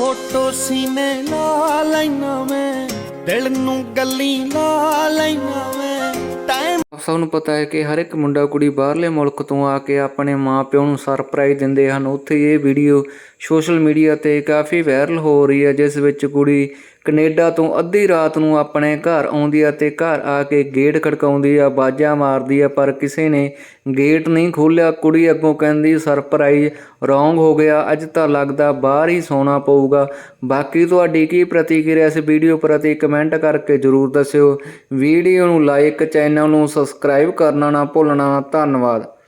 Photo ਸੀਨੇ ਲਾ ਲੈਣਾ ਮੈਂ, ਦਿਲ ਨੂੰ ਗੱਲੀ ਲਾ ਲੈਣਾ ਮੈਂ। ਟਾਈਮ ਸਭ ਨੂੰ ਪਤਾ ਹੈ ਕਿ ਹਰ ਇੱਕ ਮੁੰਡਾ ਕੁੜੀ ਬਾਹਰਲੇ ਮੁਲਕ ਤੋਂ ਆ ਕੇ ਆਪਣੇ ਮਾਪਿਓ ਨੂੰ ਸਰਪ੍ਰਾਈਜ਼ ਦਿੰਦੇ ਹਨ। ਉੱਥੇ ਇਹ ਵੀਡੀਓ ਸੋਸ਼ਲ ਮੀਡੀਆ ਤੇ ਕਾਫੀ ਵਾਇਰਲ ਹੋ ਰਹੀ ਹੈ, ਜਿਸ ਵਿੱਚ ਕੁੜੀ ਕੈਨੇਡਾ ਤੋਂ ਅੱਧੀ ਰਾਤ ਨੂੰ ਆਪਣੇ ਘਰ ਆਉਂਦੀ ਹੈ ਤੇ ਘਰ ਆ ਕੇ ਗੇਟ ਖੜਕਾਉਂਦੀ ਆ, ਬਾਜਾ ਮਾਰਦੀ ਆ, ਪਰ ਕਿਸੇ ਨੇ ਗੇਟ ਨਹੀਂ ਖੋਲ੍ਹਿਆ। ਕੁੜੀ ਅੱਗੋਂ ਕਹਿੰਦੀ, ਸਰਪ੍ਰਾਈਜ਼, ਰੋਂਗ ਹੋ ਗਿਆ। ਅੱਜ ਤਾਂ ਲੱਗਦਾ ਬਾਹਰ ਹੀ ਸੌਣਾ ਪਊਗਾ। ਬਾਕੀ ਤੁਹਾਡੀ ਕੀ ਪ੍ਰਤੀਕਿਰਿਆ ਇਸ ਵੀਡੀਓ ਪ੍ਰਤੀ ਕਮੈਂਟ ਕਰਕੇ ਜਰੂਰ ਦੱਸਿਓ। ਵੀਡੀਓ ਨੂੰ ਲਾਈਕ, ਚੈਨਲ ਨੂੰ ਸਬਸਕ੍ਰਾਈਬ ਕਰਨਾ ਨਾ ਭੁੱਲਣਾ। ਧੰਨਵਾਦ।